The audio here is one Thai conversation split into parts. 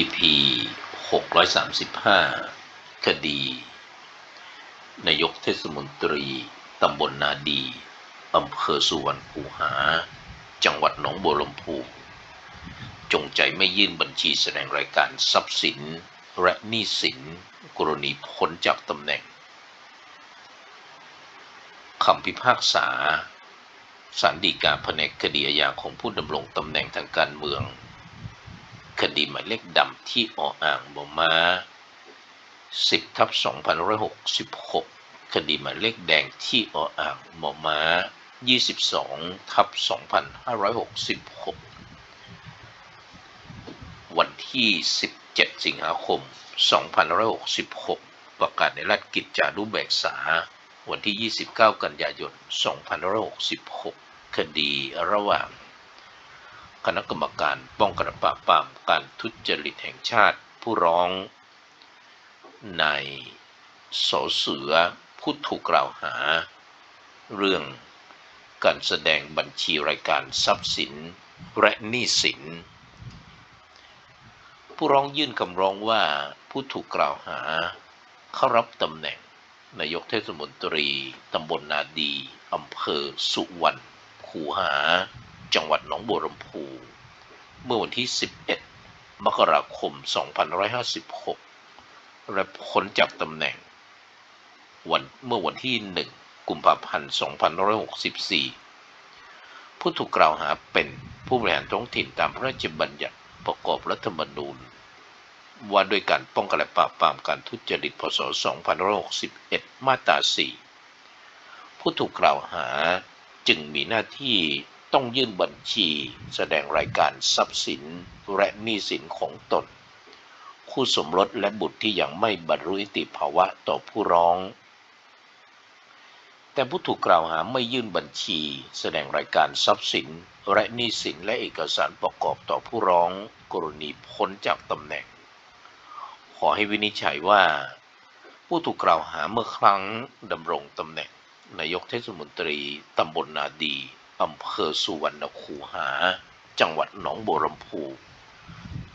EP 635 คดี นายกเทศมนตรี ตำบลนาดีอำเภอสุวรรณคูหา จังหวัดหนองบัวลำพู จงใจไม่ยื่นบัญชีแสดงรายการทรัพย์สิน และหนี้สิน กรณีพ้นจากตำแหน่ง คำพิพากษาศาลฎีกาแผนกคดีอาญาของผู้ดำรงตำแหน่งทางการเมือง คดีหมายเลขดำที่ออ่างบมา10ทับ2566 คดีหมายเลขแดงที่ออ่างบมา22ทับ2566 วันที่ 17 สิงหาคม 2566 ประกาศในราชกิจจานุเบกษา วันที่ 29 กันยายน 2566 คดีระหว่าง คณะกรรมการป้องกันและปราบปรามการทุจริตแห่งชาติผู้ร้องในสเสือผู้ถูกกล่าวหา เรื่องการแสดงบัญชีรายการทรัพย์สินและหนี้สิน ผู้ร้องยื่นคำร้องว่าผู้ถูกกล่าวหา เข้ารับตำแหน่งนายกเทศมนตรีตำบลนาดีอำเภอสุวรรณ คูหา จังหวัดหนองบัวลำพู เมื่อวันที่ 11 มกราคม 2556 และพ้นจากตำแหน่ง วันเมื่อวันที่ 1 กุมภาพันธ์ 2564 ผู้ถูกกล่าวหาเป็นผู้บริหารท้องถิ่นตามพระราชบัญญัติประกอบรัฐธรรมนูญ ว่าด้วยการป้องกันและปราบปรามการทุจริตพศ 2561 มาตรา 4 ผู้ถูกกล่าวหาจึงมีหน้าที่ ต้องยื่นบัญชี แสดงรายการทรัพย์สินและหนี้สินของตน คู่สมรสและบุตรที่ยังไม่บรรลุนิติภาวะต่อผู้ร้อง แต่ผู้ถูกกล่าวหาไม่ยื่นบัญชี แสดงรายการทรัพย์สินและหนี้สินและเอกสารประกอบต่อผู้ร้อง กรณีพ้นจากตำแหน่ง ขอให้วินิจฉัยว่า ผู้ถูกกล่าวหาเมื่อครั้งดำรงตำแหน่งนายกเทศมนตรีตำบลนาดี อำเภอสุวรรณคูหา จังหวัดหนองบัวลำพู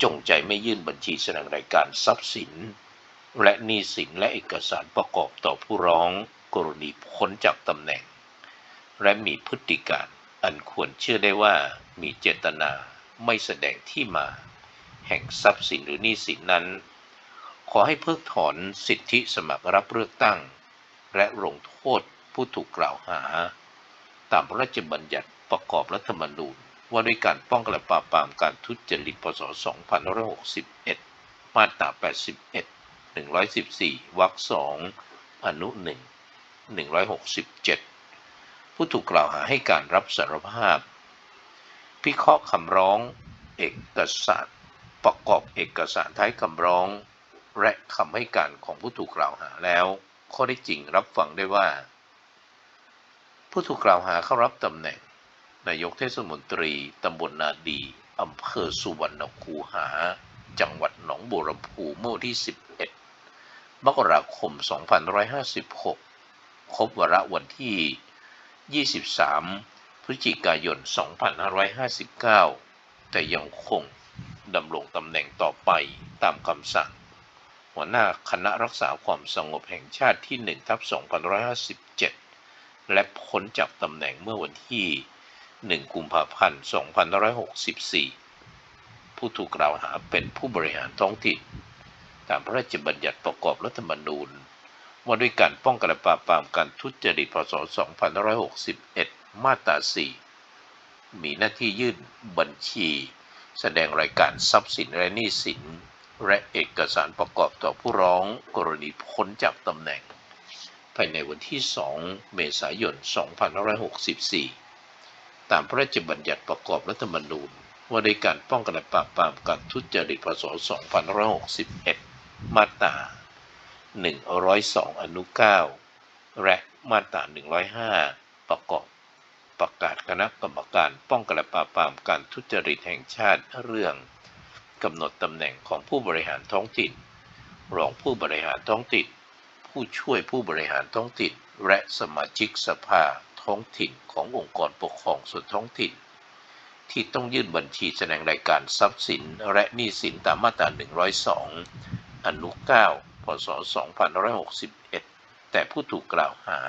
จงใจไม่ยื่นบัญชีแสดงรายการทรัพย์สิน และหนี้สินและเอกสารประกอบต่อผู้ร้องกรณีพ้นจากตำแหน่ง และมีพฤติการอันควรเชื่อได้ว่ามีเจตนาไม่แสดงที่มา แห่งทรัพย์สินหรือหนี้สินนั้น ขอให้เพิกถอนสิทธิสมัครรับเลือกตั้ง และลงโทษผู้ถูกกล่าวหา ตามพระราชบัญญัติประกอบรัฐธรรมนูญ ว่าด้วยการป้องกันและปราบปรามการทุจริตพศ 2561 มาตรา 81 114 วรรค 2 อนุ 1 167 ผู้ถูกกล่าวหาให้การรับสารภาพ พิเคราะห์คำร้องเอกสารประกอบเอกสารท้ายคำร้อง และคำให้การของผู้ถูกกล่าวหาแล้ว ข้อได้จริงรับฟังได้ว่า ผู้ถูกกล่าวหาเข้ารับตำแหน่ง นายกเทศมนตรีตำบลนาดีอำเภอสุวรรณคูหา จังหวัดหนองบัวลำพูเมื่อวันที่ 11 มกราคม 2556 ครบวาระวันที่ 23 พฤศจิกายน 2559 แต่ยังคงดำรงตำแหน่งต่อไปตามคำสั่ง หัวหน้าคณะรักษาความสงบแห่งชาติที่1ทับ2557 และพ้นจากตำแหน่งเมื่อวันที่ 1 กุมภาพันธ์ 2564 ผู้ถูกกล่าวหาเป็นผู้บริหารท้องถิ่น ตามพระราชบัญญัติประกอบรัฐธรรมนูญ ว่าด้วยการป้องกันและปราบปรามการทุจริตพศ 2561 มาตรา 4 มีหน้าที่ยื่นบัญชี แสดงรายการทรัพย์สินและหนี้สิน และเอกสารประกอบต่อผู้ร้องกรณีพ้นจากตำแหน่ง ภายในวันที่ 2 เมษายน 2564 ตามพระราชบัญญัติประกอบรัฐธรรมนูญ ว่าด้วยการป้องกันและปราบปรามการทุจริตพศ2561 มาตรา 102 อนุ 9 และมาตรา 105 ประกอบประกาศคณะกรรมการป้องกันและปราบปรามการทุจริตแห่งชาติเรื่องกำหนดตำแหน่งของผู้บริหารท้องถิ่น รองผู้บริหารท้องถิ่น ผู้ช่วยผู้บริหารท้องถิ่น และสมาชิกสภาท้องถิ่นขององค์กรปกครองส่วนท้องถิ่น ที่ต้องยื่นบัญชีแสดงรายการทรัพย์สินและหนี้สินตามมาตรา 102 อนุ 9 พศ 2561 แต่ผู้ถูกกล่าวหา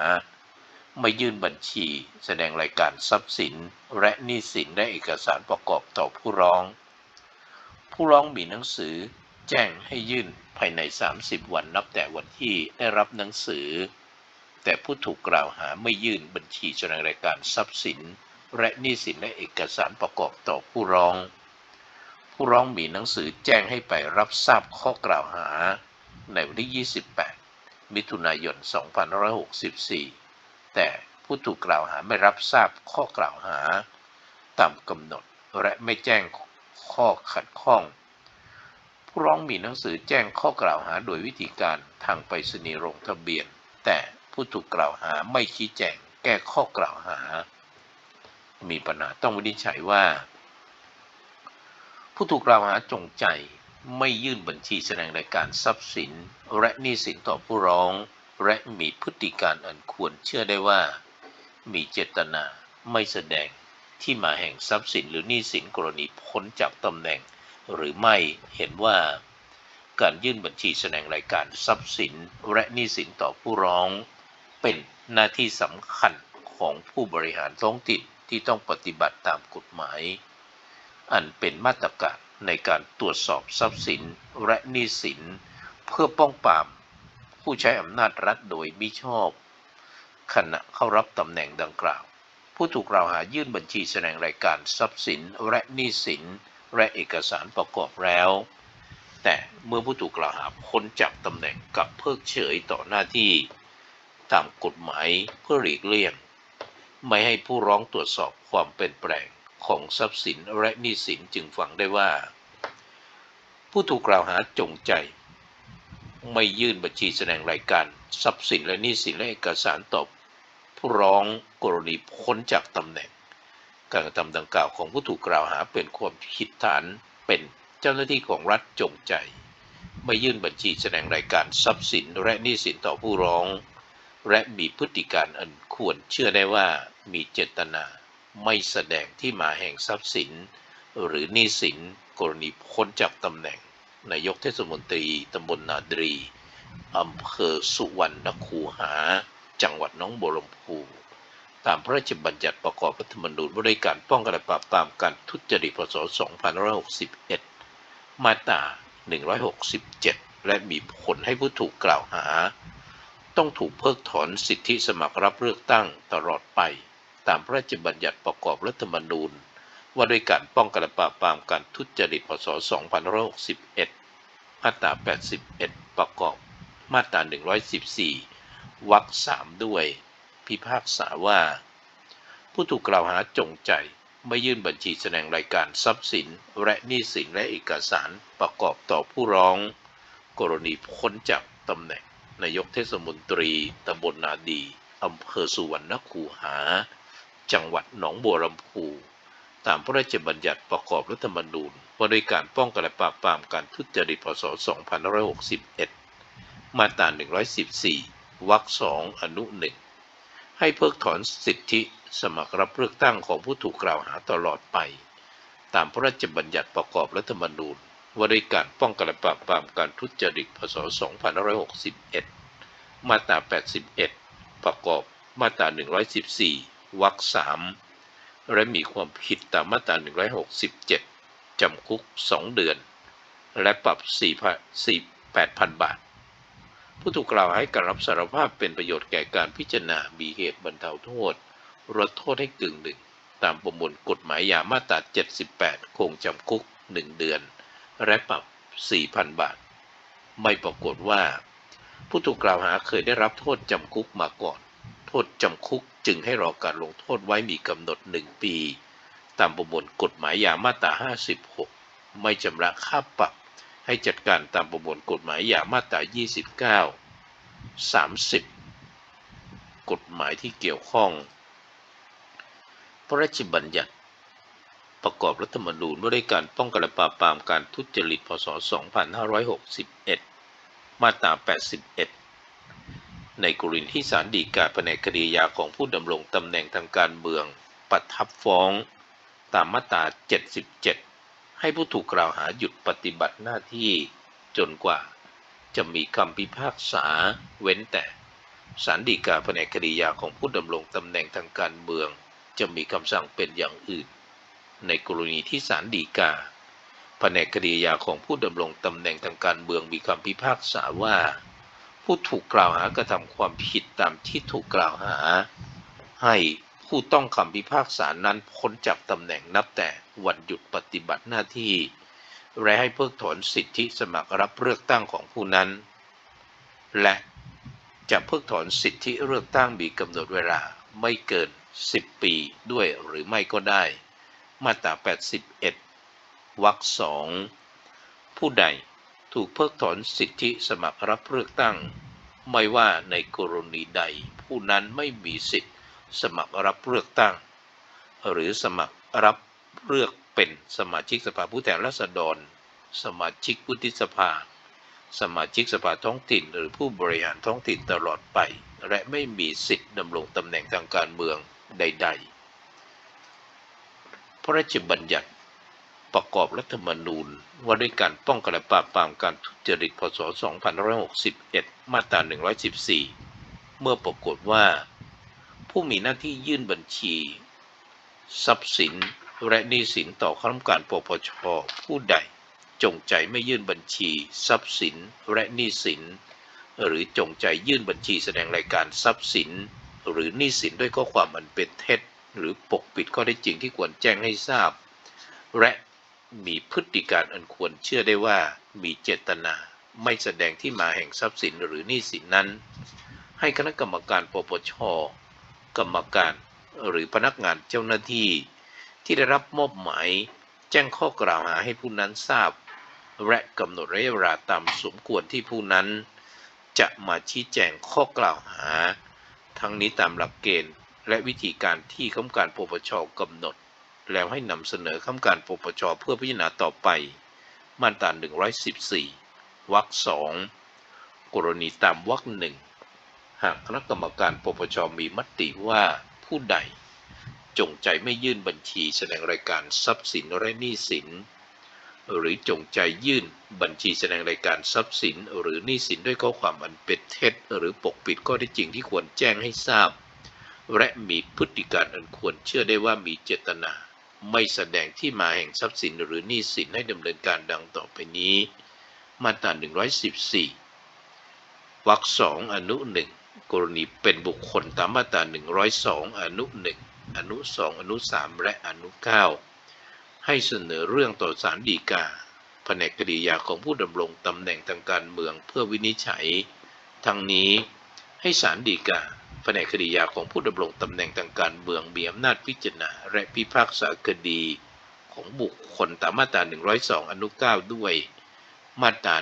ไม่ยื่นบัญชีแสดงรายการทรัพย์สิน และหนี้สินและเอกสารประกอบต่อผู้ร้อง ผู้ร้องมีหนังสือ แจ้งให้ยื่นภายใน 30 วันนับแต่วันที่ได้รับหนังสือ แต่ผู้ถูกกล่าวหาไม่ยื่นบัญชีแสดงรายการทรัพย์สิน และหนี้สินและเอกสารประกอบต่อผู้ร้อง ผู้ร้องมีหนังสือแจ้งให้ไปรับทราบข้อกล่าวหา ในวันที่ 28 มิถุนายน 2564 แต่ผู้ถูกกล่าวหาไม่รับทราบข้อกล่าวหา ตามกำหนดและไม่แจ้งข้อขัดข้อง ผู้ร้องมีหนังสือแจ้งข้อกล่าวหาโดยวิธีการทางไปรษณีย์ลงทะเบียน แต่ผู้ถูกกล่าวหาไม่ชี้แจงแก้ข้อกล่าวหา มีปัญหาต้องวินิจฉัยว่า ผู้ถูกกล่าวหาจงใจไม่ยื่นบัญชีแสดงรายการทรัพย์สิน และหนี้สินต่อผู้ร้อง และมีพฤติการอันควรเชื่อได้ว่า มีเจตนาไม่แสดงที่มาแห่งทรัพย์สินหรือหนี้สินกรณีพ้นจากตำแหน่ง หรือไม่เห็นว่า การยื่นบัญชีแสดงรายการทรัพย์สินและหนี้สินต่อผู้ร้อง เป็นหน้าที่สำคัญของผู้บริหารท้องถิ่นที่ต้องปฏิบัติตามกฎหมาย อันเป็นมาตรการในการตรวจสอบทรัพย์สินและหนี้สิน เพื่อป้องปราม ผู้ใช้อำนาจรัฐโดยมิชอบ ขณะเข้ารับตำแหน่งดังกล่าว ผู้ถูกกล่าวหายื่นบัญชีแสดงรายการทรัพย์สินและหนี้สิน และเอกสารประกอบแล้ว แต่เมื่อผู้ถูกกล่าวหาพ้นจากตำแหน่งกับเพิกเฉยต่อหน้าที่ตามกฎหมายเพื่อหลีกเลี่ยง ไม่ให้ผู้ร้องตรวจสอบความเป็นแปลงของทรัพย์สินและหนี้สินจึงฟังได้ว่า ผู้ถูกกล่าวหาจงใจ ไม่ยื่นบัญชีแสดงรายการ ทรัพย์สินและหนี้สินและเอกสารต่อผู้ร้องกรณีพ้นจากตำแหน่ง การกระทำดังกล่าวของผู้ถูกกล่าวหาเป็นความผิดฐานเป็นเจ้าหน้าที่ของรัฐจงใจ ไม่ยื่นบัญชีแสดงรายการทรัพย์สินและหนี้สินต่อผู้ร้อง และมีพฤติการอันควรเชื่อได้ว่ามีเจตนา ไม่แสดงที่มาแห่งทรัพย์สิน หรือหนี้สินกรณีพ้นจากตำแหน่งนายกเทศมนตรีตำบลนาดรีอำเภอสุวรรณคูหา จังหวัดน้องบัวลำพู ตามพระราชบัญญัติประกอบรัฐธรรมนูญว่าด้วยการป้องกันและปราบปรามการทุจริตพศ 2561 มาตรา 167 และมีผลให้ผู้ถูกกล่าวหา ต้องถูกเพิกถอนสิทธิสมัครรับเลือกตั้งตลอดไป ตามพระราชบัญญัติประกอบรัฐธรรมนูญ ว่าด้วยการป้องกันและปราบปรามการทุจริตพศ 2561 มาตรา 81 ประกอบ มาตรา 114 วรรคสามด้วย พิพากษาว่า ผู้ถูกกล่าวหาจงใจไม่ยื่นบัญชีแสดงรายการทรัพย์สิน และหนี้สินและเอกสารประกอบต่อผู้ร้อง กรณีพ้นจากตำแหน่งนายกเทศมนตรีตำบลนาดีอำเภอสุวรรณคูหา จังหวัดหนองบัวลำพูตามพระราชบัญญัติประกอบรัฐธรรมนูญว่าด้วยการป้องกันและปราบปรามการทุจริตพศ 2561 มาตรา 114 วรรคสองอนุหนึ่ง ให้เพิกถอนสิทธิสมัครรับเลือกตั้งของผู้ถูกกล่าวหาตลอดไป ตามพระราชบัญญัติประกอบรัฐธรรมนูญว่าด้วยการป้องกันและปราบปรามการทุจริต พศ 2561 มาตรา 81 ประกอบมาตรา 114 วรรคสามและมีความผิดตามมาตรา 167 จำคุก 2 เดือน และปรับ 4 8,000 บาท ผู้ถูกกล่าวหาให้การรับสารภาพเป็นประโยชน์แก่การพิจารณามีเหตุบรรเทาโทษลดโทษให้กึ่งหนึ่ง ตามประมวลกฎหมายยามาตรา 78 คงจำคุก 1 เดือน และปรับ 4,000 บาท ไม่ปรากฏว่า ผู้ถูกกล่าวหาเคยได้รับโทษจำคุกมาก่อน โทษจำคุกจึงให้รอการลงโทษไว้มีกำหนด 1 ปี ตามประมวลกฎหมายยามาตรา 56 ไม่ชำระค่าปรับ ให้จัดการตามประมวลกฎหมายอย่ามาตรา 29 30 กฎหมายที่เกี่ยวข้อง พระราชบัญญัติประกอบรัฐธรรมนูญว่าด้วยการป้องกันและปราบปรามการทุจริต พศ 2561 มาตรา 81 ในกรณีที่ศาลฎีกาแผนกคดียาของผู้ดำรงตำแหน่งทางการเมือง ประทับฟ้องตามมาตรา 77 ให้ผู้ถูกกล่าวหาหยุดปฏิบัติหน้าที่จนกว่า จะมีคำพิพากษาเว้นแต่ศาลฎีกาแผนกคดียาของผู้ดำรงตำแหน่งทางการเมือง จะมีคำสั่งเป็นอย่างอื่น ในกรณีที่ศาลฎีกาแผนกคดียาของผู้ดำรงตำแหน่งทางการเมืองมีคำพิพากษาว่า ผู้ถูกกล่าวหากระทำความผิดตามที่ถูกกล่าวหา ให้ ผู้ต้องคำพิพากษานั้นพ้นจากตำแหน่งนับแต่วันหยุดปฏิบัติหน้าที่ และให้เพิกถอนสิทธิสมัครรับเลือกตั้งของผู้นั้น และจะเพิกถอนสิทธิเลือกตั้งมีกำหนดเวลาไม่เกิน 10 ปีด้วยหรือไม่ก็ได้ มาตรา 81 วรรคสองผู้ใดถูกเพิกถอนสิทธิสมัครรับเลือกตั้ง ไม่ว่าในกรณีใด ผู้นั้นไม่มีสิทธิ สมัครรับเลือกตั้ง หรือสมัครรับเลือกเป็นสมาชิกสภาผู้แทนราษฎร สมาชิกวุฒิสภา สมาชิกสภาท้องถิ่น หรือผู้บริหารท้องถิ่นตลอดไป และไม่มีสิทธิ์ดำรงตำแหน่งทางการเมืองใด ๆ พระราชบัญญัติประกอบรัฐธรรมนูญว่าด้วยการป้องกันและปราบปรามการทุจริตพศ 2561 มาตรา 114 เมื่อปรากฏว่า ผู้มีหน้าที่ยื่นบัญชี ทรัพย์สินและหนี้สินต่อคณะกรรมการปปชผู้ใด จงใจไม่ยื่นบัญชี ทรัพย์สินและหนี้สิน หรือจงใจยื่นบัญชีแสดงรายการทรัพย์สิน หรือหนี้สินด้วยข้อความอันเป็นเท็จ หรือปกปิดข้อเท็จจริงที่ควรแจ้งให้ทราบ และมีพฤติการอันควรเชื่อได้ว่ามีเจตนาไม่แสดงที่มาแห่งทรัพย์สินหรือหนี้สินนั้น ให้คณะกรรมการปปช กรรมการหรือพนักงานเจ้าหน้าที่ ที่ได้รับมอบหมาย แจ้งข้อกล่าวหาให้ผู้นั้นทราบ และกำหนดระยะเวลาตามสมควรที่ผู้นั้น จะมาชี้แจงข้อกล่าวหา ทั้งนี้ตามหลักเกณฑ์ และวิธีการที่คณะการปปชกำหนด แล้วให้นำเสนอคณะกรรมการปปชเพื่อพิจารณาต่อไป มาตรา114วรรคสองกรณีตามวรรคหนึ่ง หากคณะกรรมการปปชมีมติว่าผู้ใด จงใจไม่ยื่นบัญชีแสดงรายการทรัพย์สินและหนี้สิน หรือจงใจยื่นบัญชีแสดงรายการทรัพย์สิน หรือหนี้สินด้วยข้อความอันเป็นเท็จ หรือปกปิดข้อเท็จจริงที่ควรแจ้งให้ทราบ และมีพฤติการอันควรเชื่อได้ว่ามีเจตนา ไม่แสดงที่มาแห่งทรัพย์สิน หรือหนี้สินให้ดำเนินการดังต่อไปนี้ มาตรา114วรรคสองอนุหนึ่ง กรณีเป็นบุคคลตามมาตรา102 อนุ 1 อนุ 2 อนุ 3 และอนุ 9 ให้เสนอเรื่องต่อศาลฎีกาแผนกคดียาของผู้ดำรงตำแหน่งทางการเมืองเพื่อวินิจฉัย ทั้งนี้ให้ศาลฎีกาแผนกคดียาของผู้ดำรงตำแหน่งทางการเมืองมีอำนาจพิจารณาและพิพากษาคดีของบุคคลตามมาตรา 102 อนุ 9 ด้วย มาตรา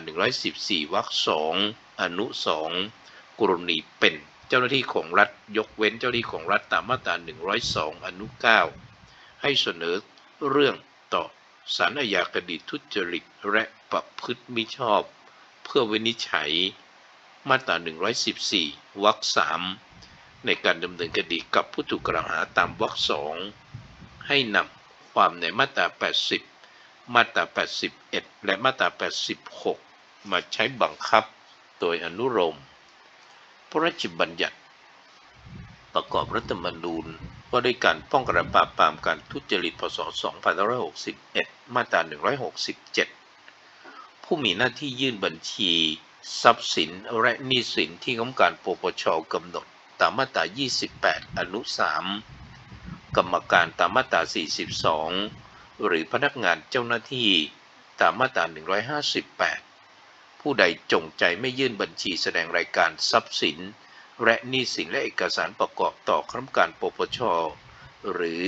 114 วรรค 2 อนุ 2 กรณีเป็นเจ้าหน้าที่ของรัฐยกเว้นเจ้าหน้าที่ของรัฐตามมาตรา 102 อนุ 9 ให้เสนอเรื่องต่อศาลอาญาคดีทุจริตและประพฤติมิชอบ เพื่อวินิจฉัย มาตรา 114 วรรค3ในการดำเนินคดีกับผู้ถูกกล่าวหาตามวรรค2ให้นำความในมาตรา 80 มาตรา 81 และมาตรา 86 มาใช้บังคับโดยอนุโลม พระราชบัญญัติ ประกอบรัฐธรรมนูญว่าด้วยการป้องกันปราบปรามการทุจริตพศ 2561 มาตรา 167 ผู้มีหน้าที่ยื่นบัญชี ทรัพย์สินและหนี้สินที่กรรมการปปชกำหนดตามมาตรา 28 อนุ 3 กรรมการตามมาตรา 42 หรือพนักงานเจ้าหน้าที่ตามมาตรา 158 ผู้ใดจงใจไม่ยื่นบัญชีแสดงรายการทรัพย์สิน และหนี้สินและเอกสารประกอบต่อคณะกรรมการปปช หรือ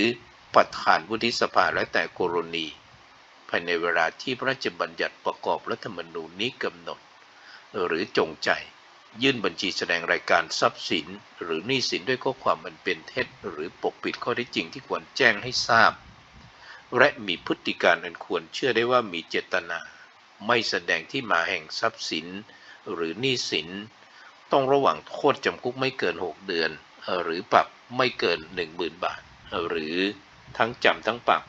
ประธานวุฒิสภาและแต่กรณี ภายในเวลาที่พระราชบัญญัติประกอบรัฐธรรมนูญนี้กำหนด หรือจงใจยื่นบัญชีแสดงรายการทรัพย์สิน หรือหนี้สินด้วยข้อความมันเป็นเท็จ หรือปกปิดข้อเท็จจริงที่ควรแจ้งให้ทราบ และมีพฤติการอันควรเชื่อได้ว่ามีเจตนา ไม่แสดงที่มาแห่งทรัพย์สิน หรือหนี้สิน ต้องระหว่างโทษจำคุกไม่เกิน 6 เดือน หรือปรับไม่เกิน 10,000 บาท หรือทั้งจำทั้งปรับ